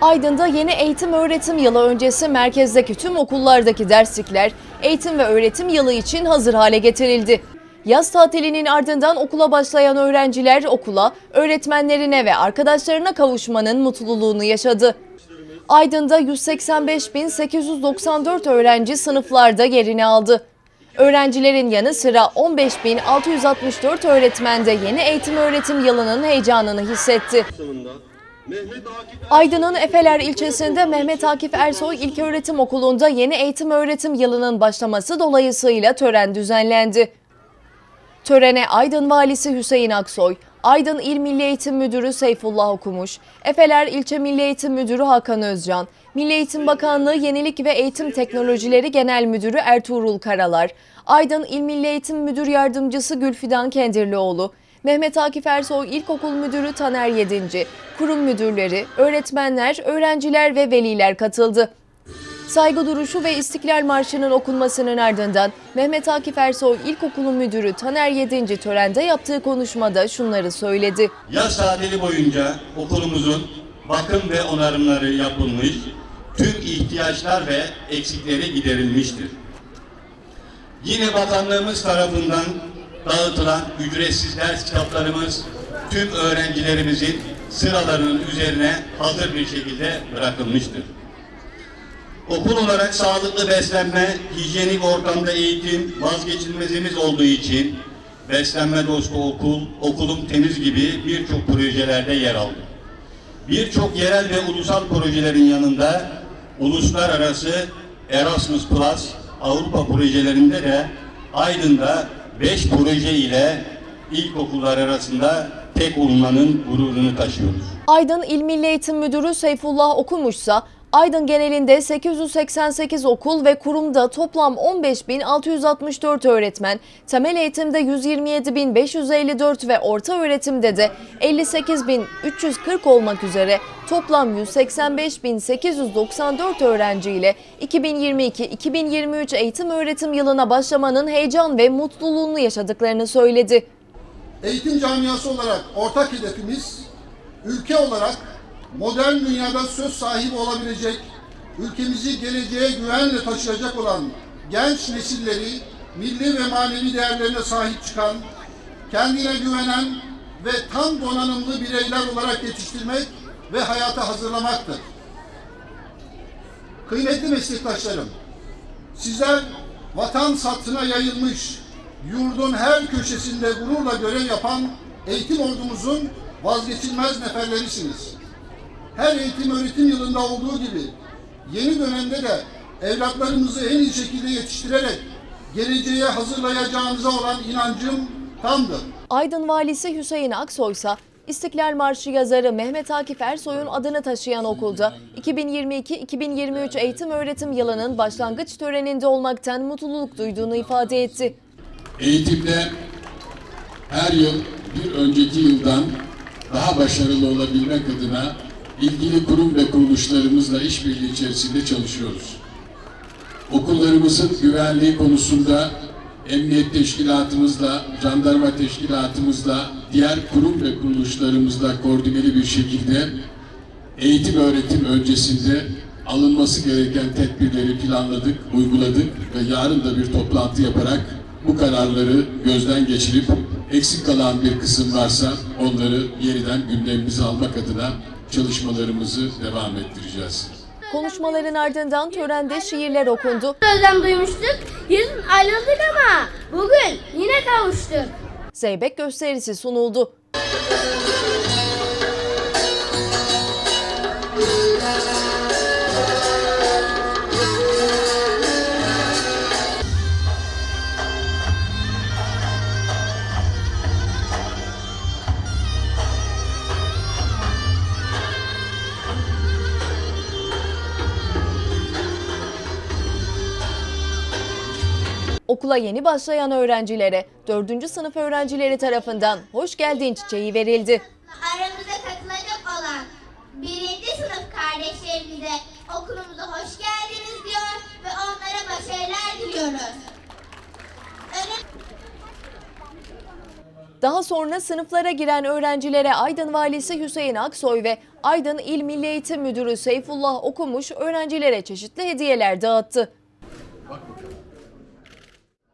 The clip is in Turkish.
Aydın'da yeni eğitim öğretim yılı öncesi merkezdeki tüm okullardaki derslikler eğitim ve öğretim yılı için hazır hale getirildi. Yaz tatilinin ardından okula başlayan öğrenciler okula, öğretmenlerine ve arkadaşlarına kavuşmanın mutluluğunu yaşadı. Aydın'da 185.894 öğrenci sınıflarda yerini aldı. Öğrencilerin yanı sıra 15.664 öğretmen de yeni eğitim öğretim yılının heyecanını hissetti. Aydın'ın Efeler ilçesinde Mehmet Akif Ersoy İlköğretim Okulu'nda yeni eğitim öğretim yılının başlaması dolayısıyla tören düzenlendi. Törene Aydın Valisi Hüseyin Aksoy, Aydın İl Milli Eğitim Müdürü Seyfullah Okumuş, Efeler İlçe Milli Eğitim Müdürü Hakan Özcan, Milli Eğitim Bakanlığı Yenilik ve Eğitim Teknolojileri Genel Müdürü Ertuğrul Karalar, Aydın İl Milli Eğitim Müdür Yardımcısı Gülfidan Kendirlioğlu, Mehmet Akif Ersoy İlkokul Müdürü Taner Yedinci, kurum müdürleri, öğretmenler, öğrenciler ve veliler katıldı. Saygı duruşu ve İstiklal Marşı'nın okunmasının ardından Mehmet Akif Ersoy İlkokulu Müdürü Taner Yedinci törende yaptığı konuşmada şunları söyledi. Yaz tatili boyunca okulumuzun bakım ve onarımları yapılmış, tüm ihtiyaçlar ve eksikleri giderilmiştir. Yine bakanlığımız tarafından dağıtılan ücretsiz ders kitaplarımız tüm öğrencilerimizin sıralarının üzerine hazır bir şekilde bırakılmıştır. Okul olarak sağlıklı beslenme, hijyenik ortamda eğitim vazgeçilmezimiz olduğu için beslenme dostu okul, okulum temiz gibi birçok projelerde yer aldı. Birçok yerel ve ulusal projelerin yanında uluslararası Erasmus Plus Avrupa projelerinde de Aydın'da 5 proje ile ilkokullar arasında tek olmanın gururunu taşıyoruz. Aydın İl Milli Eğitim Müdürü Seyfullah Okumuşsa Aydın genelinde 888 okul ve kurumda toplam 15.664 öğretmen, temel eğitimde 127.554 ve orta öğretimde de 58.340 olmak üzere toplam 185.894 öğrenci ile 2022-2023 eğitim öğretim yılına başlamanın heyecan ve mutluluğunu yaşadıklarını söyledi. Eğitim camiası olarak ortak hedefimiz ülke olarak modern dünyada söz sahibi olabilecek, ülkemizi geleceğe güvenle taşıyacak olan genç nesilleri milli ve manevi değerlerine sahip çıkan, kendine güvenen ve tam donanımlı bireyler olarak yetiştirmek ve hayata hazırlamaktır. Kıymetli meslektaşlarım, sizler vatan sattına yayılmış, yurdun her köşesinde gururla görev yapan eğitim ordumuzun vazgeçilmez neferlerisiniz. Her eğitim öğretim yılında olduğu gibi yeni dönemde de evlatlarımızı en iyi şekilde yetiştirerek geleceğe hazırlayacağınıza olan inancım tamdır. Aydın Valisi Hüseyin Aksoy ise İstiklal Marşı yazarı Mehmet Akif Ersoy'un adını taşıyan okulda 2022-2023 eğitim öğretim yılının başlangıç töreninde olmaktan mutluluk duyduğunu ifade etti. Eğitimde her yıl bir önceki yıldan daha başarılı olabilmek adına ilgili kurum ve kuruluşlarımızla işbirliği içerisinde çalışıyoruz. Okullarımızın güvenliği konusunda emniyet teşkilatımızla, jandarma teşkilatımızla, diğer kurum ve kuruluşlarımızla koordineli bir şekilde eğitim öğretim öncesinde alınması gereken tedbirleri planladık, uyguladık ve yarın da bir toplantı yaparak bu kararları gözden geçirip eksik kalan bir kısım varsa onları yeniden gündemimize almak adına çalışmalarımızı devam ettireceğiz. Konuşmaların ardından törende şiirler okundu. Özlem duymuştuk. Yarın ayrıldık ama bugün yine kavuştuk. Zeybek gösterisi sunuldu. Okula yeni başlayan öğrencilere 4. sınıf öğrencileri tarafından hoş geldin çiçeği verildi. Aramıza katılacak olan birinci sınıf kardeşlerimize okulumuza hoş geldiniz diyor ve onlara başarılar diliyoruz. Daha sonra sınıflara giren öğrencilere Aydın Valisi Hüseyin Aksoy ve Aydın İl Milli Eğitim Müdürü Seyfullah Okumuş öğrencilere çeşitli hediyeler dağıttı.